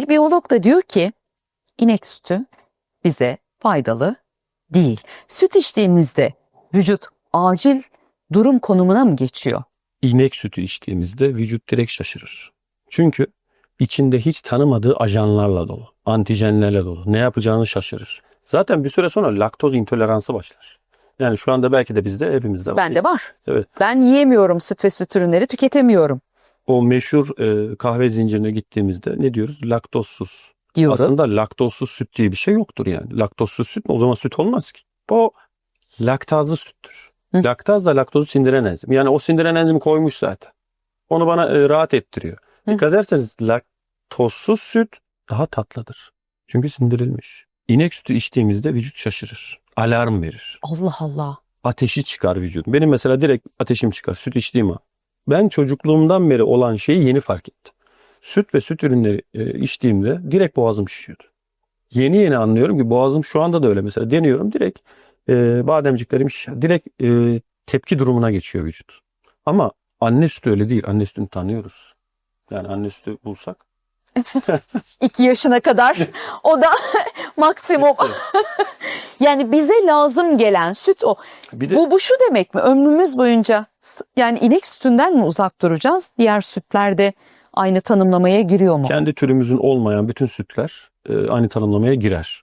Bir biyolog da diyor ki inek sütü bize faydalı değil. Süt içtiğimizde vücut acil durum konumuna mı geçiyor? İnek sütü içtiğimizde vücut direkt şaşırır. Çünkü içinde hiç tanımadığı ajanlarla dolu, antijenlerle dolu. Ne yapacağını şaşırır. Zaten bir süre sonra laktoz intoleransı başlar. Yani şu anda belki de bizde hepimizde var. Bende var. Evet. Ben yiyemiyorum süt ve süt ürünleri tüketemiyorum O meşhur e, kahve zincirine gittiğimizde ne diyoruz? Laktozsuz. diyorum. Aslında laktozsuz süt diye bir şey yoktur yani. Laktozsuz süt mi? O zaman süt olmaz ki. O laktazlı süttür. Hı. Laktaz da laktozu sindiren enzim. Yani o sindiren enzimi koymuş zaten. Onu bana e, rahat ettiriyor. Hı. Dikkat ederseniz laktozsuz süt daha tatlıdır. Çünkü sindirilmiş. İnek sütü içtiğimizde vücut şaşırır. Alarm verir. Allah Allah. Ateşi çıkar vücudum. Benim mesela direkt ateşim çıkar süt içtiğim an. Ben çocukluğumdan beri olan şeyi yeni fark ettim. Süt ve süt ürünleri e, içtiğimde direkt boğazım şişiyordu. Yeni yeni anlıyorum ki boğazım şu anda da öyle mesela deniyorum direkt e, bademciklerim şişer. Direkt e, tepki durumuna geçiyor vücut. Ama anne sütü öyle değil. Anne sütünü tanıyoruz. Yani anne sütü bulsak. İki yaşına kadar o da maksimum. yani bize lazım gelen süt o. Bir de Bu, bu şu demek mi? Ömrümüz boyunca yani inek sütünden mi uzak duracağız? Diğer sütler de aynı tanımlamaya giriyor mu? kendi türümüzün olmayan bütün sütler e, aynı tanımlamaya girer.